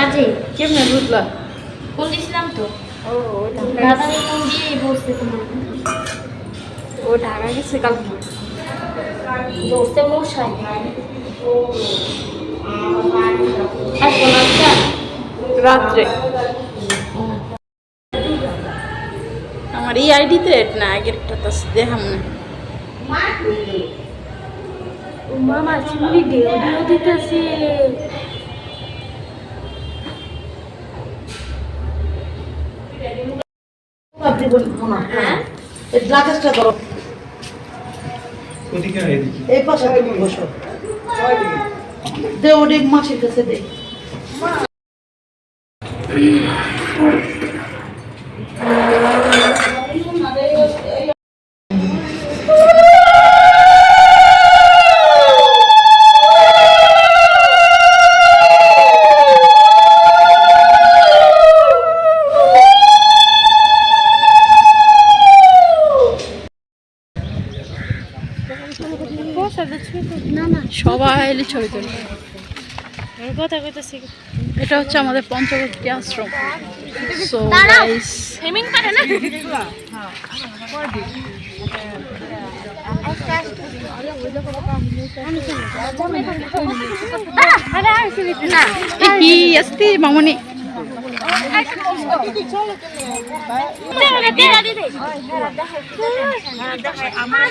কাজে? কেমনে বুঝলা? ফোন দিছিলাম তো। ও ফোন দিয়ে বসতে তোমার। ও ঢাকা গেছে কালকে? বসতে মশাই। রাত্রে। আমার এই আইডিতে না আগের একটা তো দেখাম না। মামা চিমনি ঢেউ দিতেছে। আপনি বলুন এই গ্লাসটা ধরো ওদিকে এদিকে দে ওরে মাছের কাছে দে সবাই এলে ছবি তুলবে কথা কইতেছি। এটা হচ্ছে আমাদের পঞ্চবর্তী আশ্রম। সো দাঁড়াও। গাইস হেমিং পারে না? না আসতে মামনি। আমরা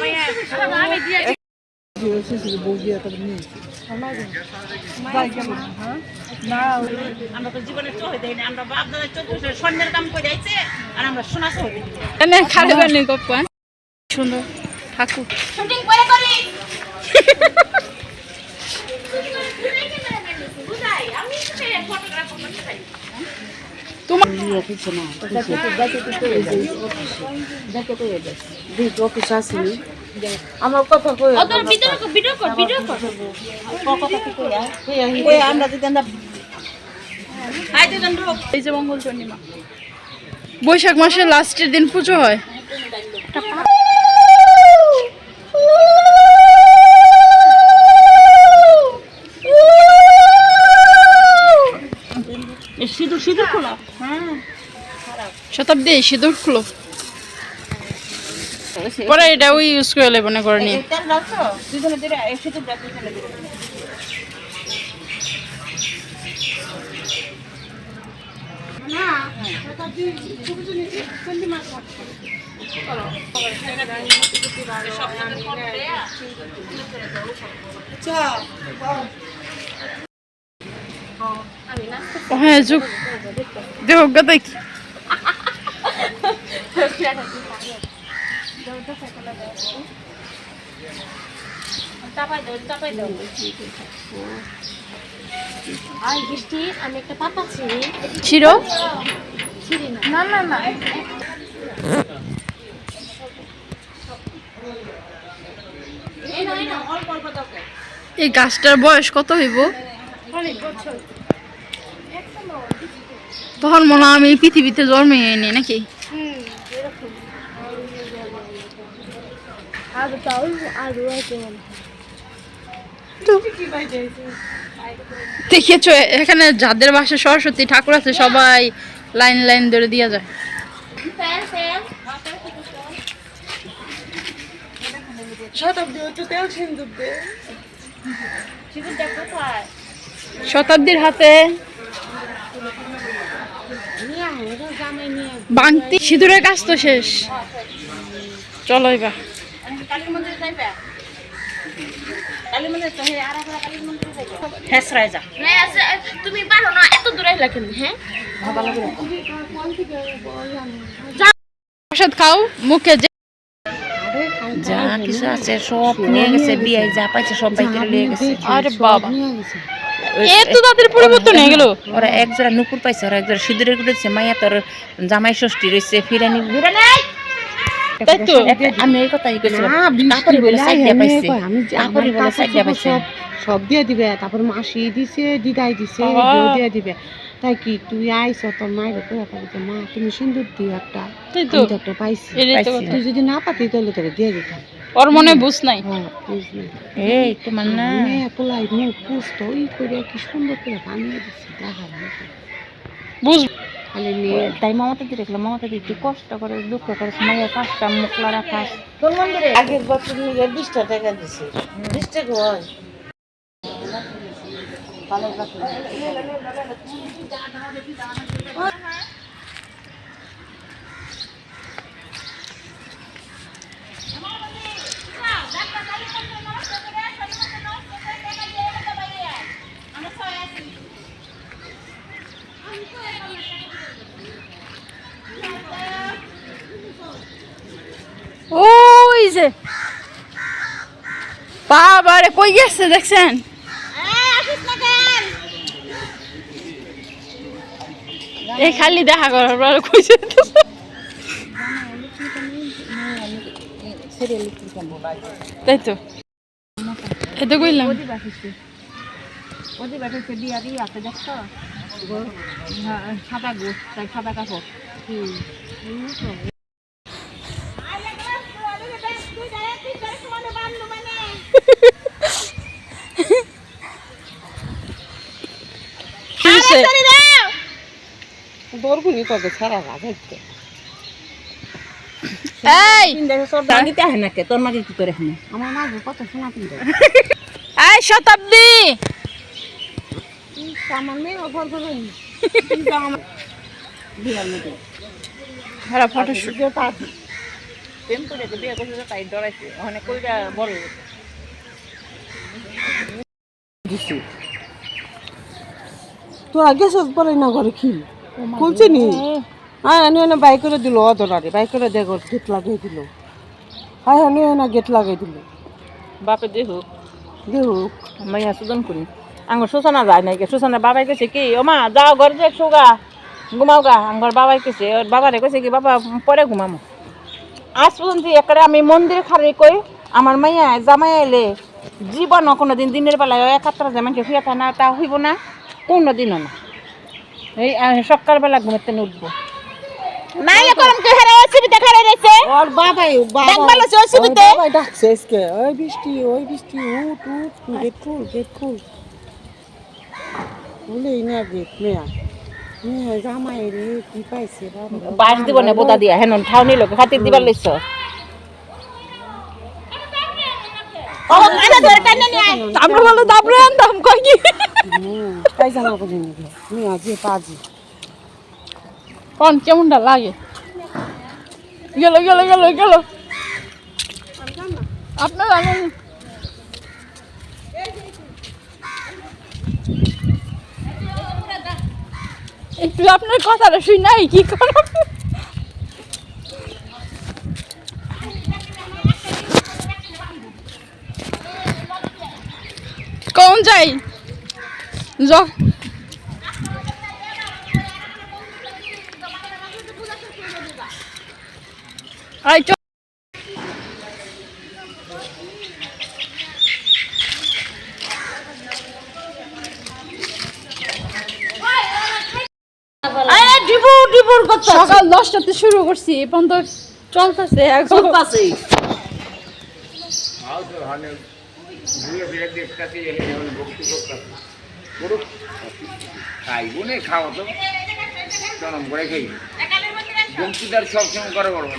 সুন্দর ঠাকুর তোমার অফিস আসেনি আমার কথা কই? ওদের ভিডিও কর ভিডিও কর ভিডিও কর। ওই আমরা যদি আমরা এই যে মঙ্গল চন্ডিমা বৈশাখ মাসের লাস্টের দিন পুজো হয়। সিঁদুর সিঁদুর খোলা। শতাব্দী সিঁদুর খুলো। পরে এটা ওই ইউজ করে লেবো না করে ডাল হ্যাঁ যুগ। দেহ দেখ। চাপাই দাও চাপাই দাও আই বৃষ্টি আমি একটা পাতা ছিঁড়ি। ছিল ছিঁড়ি না। না না না। এই না এই না অল্প অল্প দরকার এই গাছটার বয়স কত হইব? তখন মনে হয় আমি পৃথিবীতে জন্মে নি নাকি? আর তাও আরও আছে মনে হয়। দেখেছ, এখানে যাদের বাসা সরস্বতী, ঠাকুর আছে, সবাই লাইন লাইন ধরে দিয়া যায় শতাব্দীর হাতে। বাংতি, সিঁদুরের কাজ তো শেষ চলো এবার। যা। না, তুমি পারো না এত দূরে লাগেন হ্যাঁ? প্রসাদ খাও মুখে যা কিছু আছে সব নিয়ে গেছে বিয়ে যা পাইছে সব বাইকে নিয়ে গেছে। আরে বাবা। এত তাদের পরিবর্তন হয়ে গেল। ওরা এক জোড়া নুপুর পাইছে ওরা এক জোড়া সিঁদুরের গুটেছে মাইয়া তোর জামাই ষষ্ঠী রয়েছে ফিরানি তাই তো? আমি এই কথাই কইছিলাম। তারপরে বলে সাইডে পাইছে। আমি তারপরে বলে সাইডে পাইছে। সব দিয়ে দিবে তারপর মাসি দিছে দিদাই দিছে। দিয়ে দিবে। তাই কি তুই আইস তোর মায়ের কয়ে পাবি মা তুমি সিন্দুর দিও একটা। তাই তো? একটা পাইছি। তো। তুই যদি না পাতি তাহলে তোকে দিয়ে দিতাম। ওর মনে বুঝ নাই। হ্যাঁ এই তোমার না। মেয়ে পোলাই মুখ পুষ্ট ওই করে কি সুন্দর করে বানিয়ে দিচ্ছে দেখার মতো বুঝ খালি নিয়ে তাই মমতা দি দেখলাম মমতা দি একটু কষ্ট করে দুঃখ করে মায়ের কাজটা মুখলা রাখাস আগের বছর নিয়ে বিশটা টাকা দিছে। বিশ টাকা হয়। ওই যে বাবারে, কই গেছে দেখছেন? এই খালি দেখা করার পর কই তাই তো। এই তো কইলাম। ওদের বেটাছে বিয়া দিয়ে আছে দেখছ সাদা গোস সাদা কাপড়। কি দরগুনি তোকে ছাড়া রাখাইতে এই! আহে নাকে? তোর মাকে কি করে হ্যাঁ আমার কত এই শতাব্দী! আমার মেয়ে ঘর করে হ্যাঁ ফটোশুট। প্রেম করে বিয়ে করছে তাই ডরাইছে। ওখানে কইরা বড় তোরা গেছিস বলে না ঘরে কি? খুলছে নি? হ্যাঁ আনি না বাইক করে দিল অদরারে বাইক করে দেখো গেট লাগিয়ে দিল। হ্যাঁ আনি না গেট লাগিয়ে দিল। বাপে দেহ দেহ মাইয়া সুদন করি। আঙ্গর সুসানা যায় নাই সুসানা বাবাই কেছে কি ও মা যাও ঘরে যে শুগা ঘুমাও গা। আঙ্গর বাবাই কেছে ওর বাবারে কইছে কি বাবা পরে ঘুমামো। আজ পর্যন্ত একবারে আমি মন্দিরে খারি কই আমার মাইয়া জামাই এলে জীবন কোনো দিন দিনের বেলায় ওই একাত্তর জামাইকে শুয়ে থাকে না তা হইব না কোনো দিনও না। এই সকালবেলা ঘুমাতে উঠবো নাইলে করম কে হেরে অসুবিধা খারে রয়েছে ওর বাবাই বাবা দেখবার লছে অসুবিধে বাবাই ডাকছে আজকে ওই বৃষ্টি ওই বৃষ্টি উঠ উঠ গেট খুল গেট খুল বলেই না গেট মেয়া জামাই রে কি পাইছে বাস দিব না বোদা দিয়া হেন ঠাউনি লোক খাতির দিবার লইছ আমরা বলো তারপরে আনতাম কই কি জানা করি মেয়া যে পাজি কোন, কেমনটা লাগে? গেল গেল গেল গেল। আপনার একটু আপনার কথাটা শুই নাই, কি করো কোন যাই? করতে সকাল দশটাতে শুরু করছি এ পর্যন্ত চলতেছে এখন খাইবো না, খাওয়া তো। জনম করে খাই বংশীদার সবসময় করে বলব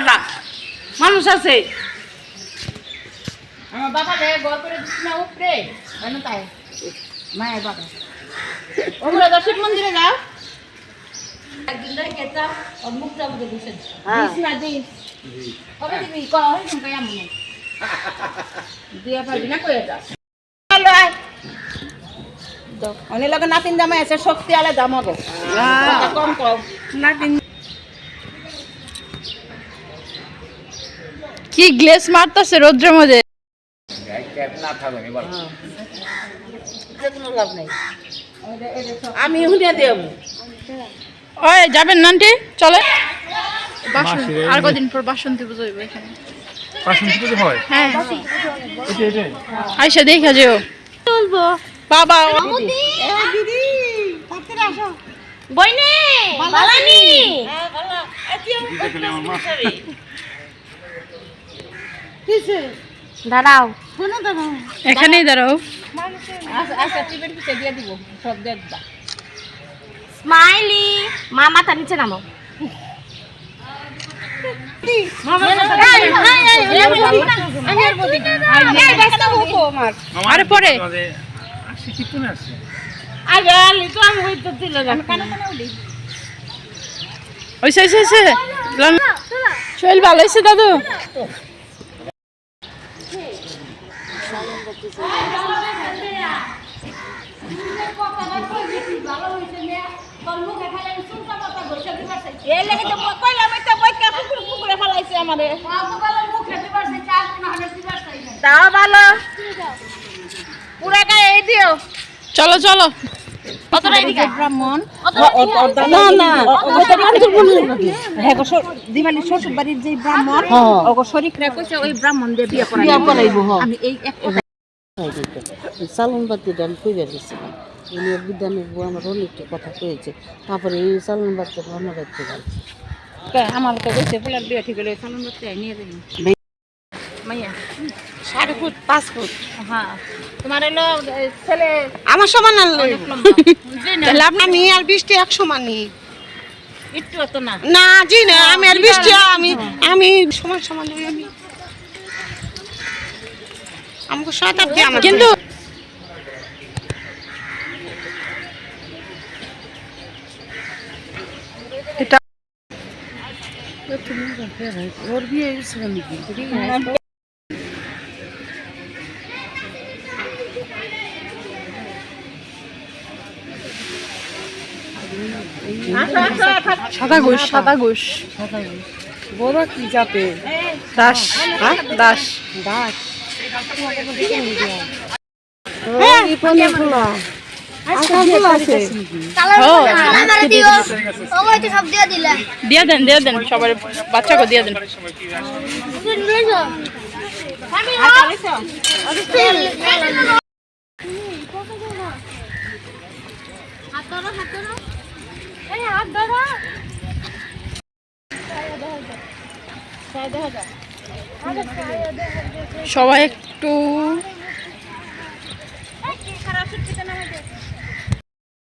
না মানুষ আছে মায়ের বাবা ওগুলো দর্শক মন্দিরে যাও নাতিন জামাই আছে শক্তি আলে দাম হবে কম কম কি গ্লেস মারতেছে রৌদ্রের মধ্যে? আমি হুনিয়া দেব। ওই যাবেন নান্টি? চলে। বাসন আর কদিন পর বাসন্তী পুজো হইব এখানে। বাসন্তী পুজো হয়? হ্যাঁ। আইসা দেখা যেও। বাবা বইনে বালানি দাঁড়াও। এখানেই দাঁড়াও। আচ্ছা পিছিয়ে দিয়ে দিব। সব দেখবা স্মাইলি মা মাথা নিচে নামো আরে পরে শৈল ভালো হয়েছে দাদু এই লাগে তো কইলাম এটা বইকা পুকুরে পুকুরে ফেলাইছে আমারে ভালো। পুরা গায়ে এই দিও। চলো চলো। ব্রাহ্মণ। না না হ্যাঁ শ্বশুর বাড়ির যে ব্রাহ্মণ ওগো শরীফরা কইছে ওই ব্রাহ্মণ দিয়ে বিয়ে করাইব। আমি এই সালন উনি বিদ্যানের বউ আমার অনেকটা কথা কয়েছে তারপরে এই সালন রান্না কে আমার তো কইছে ফুলার বিয়ে ঠিক হলে করতে নিয়ে যাই। মাইয়া সাড়ে ফুট পাঁচ ফুট। হ্যাঁ। তোমার হলো ছেলে আমার সমান আনলে তাহলে আপনি আমি আর বৃষ্টি এক সমান নেই একটু তো না। না জি না আমি আর বৃষ্টি আমি আমি সমান সমান আমি। আমাকে শতাব্দী আমার কিন্তু এটা ওর বিয়ে হয়েছিল নাকি সাদা ঘুষ সাদা ঘুষ বড় কি যাতে দাস দাস দাস দিয়ে দিয়ে দেন। দিয়ে দেন সবার বাচ্চাকে দিয়ে দেন। সবাই একটু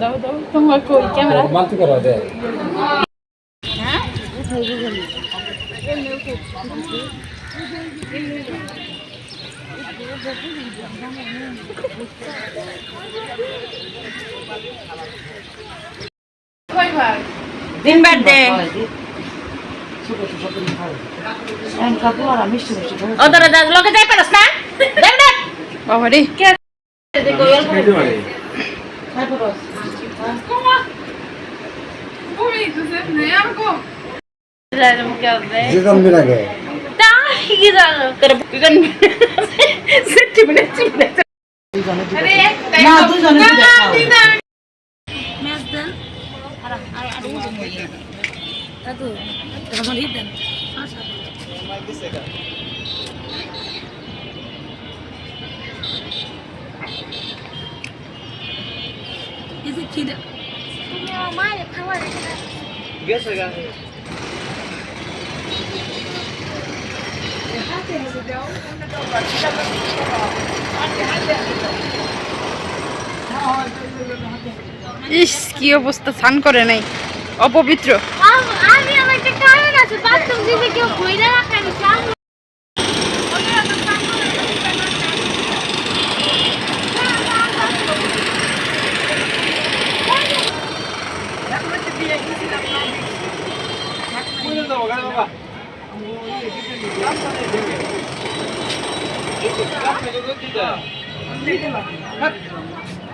দাও দাও তোমার কই ক্যামেরা দিন বাদ দে। ওদের লোকে যাই পারস না দেখ দেখ বাবা রে না দুজনে খাও ইস কি অবস্থা স্নান করে নাই অপবিত্র আমি আমার একটা কারণ আছে বাথরুম দিতে কেউ কইরা রাখে আমি চান এটা ছবি এটা ছবিও আছে আমি গান চালাইতে দিই না আমি কারণ আছে বাথরুম দিবে কেউ বইরা রাখেন চাল Hadi.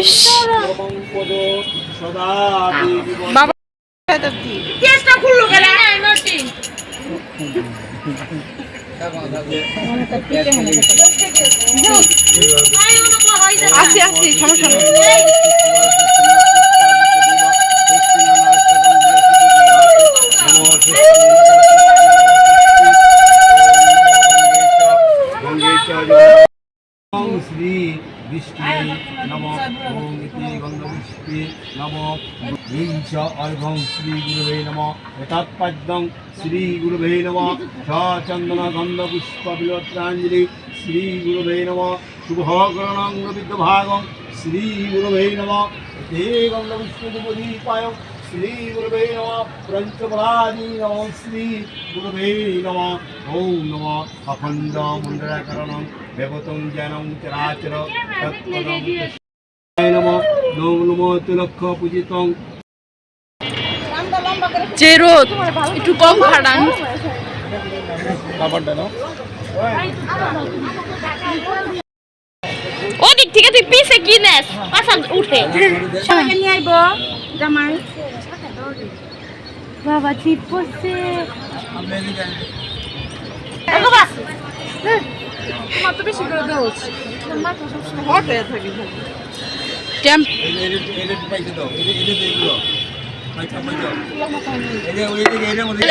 ইস। সদা বাবা আসি আসি সমস্যা নেই। এই চ অর্ঘং শ্রী গুরুবে নম তৎপদ্যং শ্রী গুরুবে নম স চন্দন গন্ধ পুষ্প বিলোত্রাঞ্জলি শ্রী গুরুবে নম শুভকরণং বিদ্যভাগং শ্রী গুরুবে নম তে গন্ধ পুষ্প দুপদীপায় শ্রী গুরুবে নম পঞ্চপরাধি নম শ্রী গুরুবে নম ওম নম অখণ্ড মণ্ডলাকরণং দেবতং জ্ঞানং চরাচর তৎপদং নম নম নম তুলক্ষ পূজিতং যে রোদ একটু কম খাটান ওদিক থেকে তুই পিছে কি পাশা উঠে। সবাইকে নিয়ে আইব জামাই। বাবা চিপ পড়ছে বেশি করে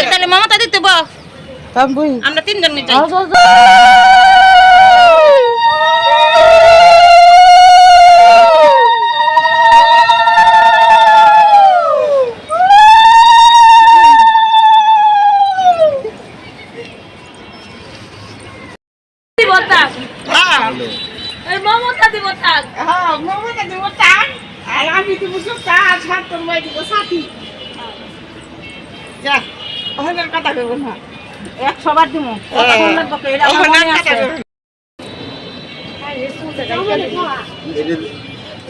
তাহলে মমতা দিতে বল। তাম আমরা তিনজন নিতে তাক এই মমতা দিব তাক হ্যাঁ মমতা দেবো টান আর আমি দেবো সব কাজ হাত তোর মাই দেবো সাথী। যা ওখানে কথা কইব না। এক সবার দিব এটা আমার ওখানে আর কথা কইব।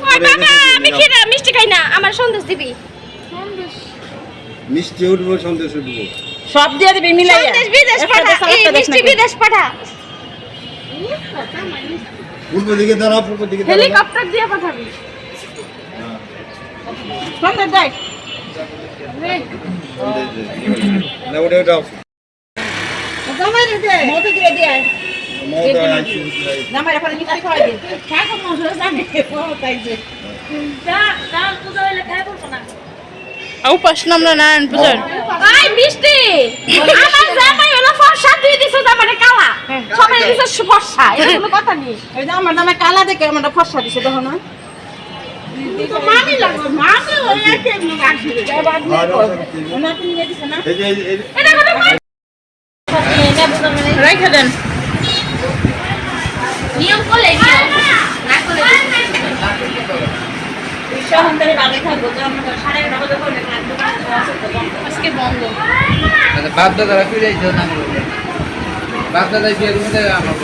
ওই বাবা আমি খেয়ে মিষ্টি খাই না আমার সন্দেশ দিবি। মিষ্টি উঠবো সন্দেশ উঠবো। সব দিয়ে দিবি মিলাই সন্দেশ বিদেশ পাঠা মিষ্টি বিদেশ পাঠা। পূর্ব দিকে দাঁড়াও পূর্ব দিকে হেলিকপ্টার দিয়ে পাঠাবি। সন্দেশ দেয় না ওটা ওটাও জামাই দে মতো দিয়ে দিয়ে মমতা আইছি উঠলাই জামাই এখানে মিষ্টি খাওয়াই দে খাই কম মশলা জানে তাই যে যা যা পূজা হইলে খাই বলব না উপাস নামলা নারায়ণ পূজার। আই মিষ্টি! আমার জামাই হলো ফর্সা তুই দিছিস আমারে কালা। সবাই দিছিস ফর্সা এটা কোনো কথা নেই এই যে আমার নামে কালা দেখে আমার ফর্সা দিছে দেখো না। রেখে দেন নিয়ম করলে বাপ দাদারা ফিরে না বাপ দাদা বিয়ে রুমে আমার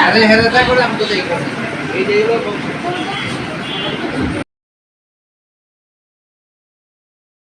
আরে হেরাটা করে আমি তো দেখব এই যে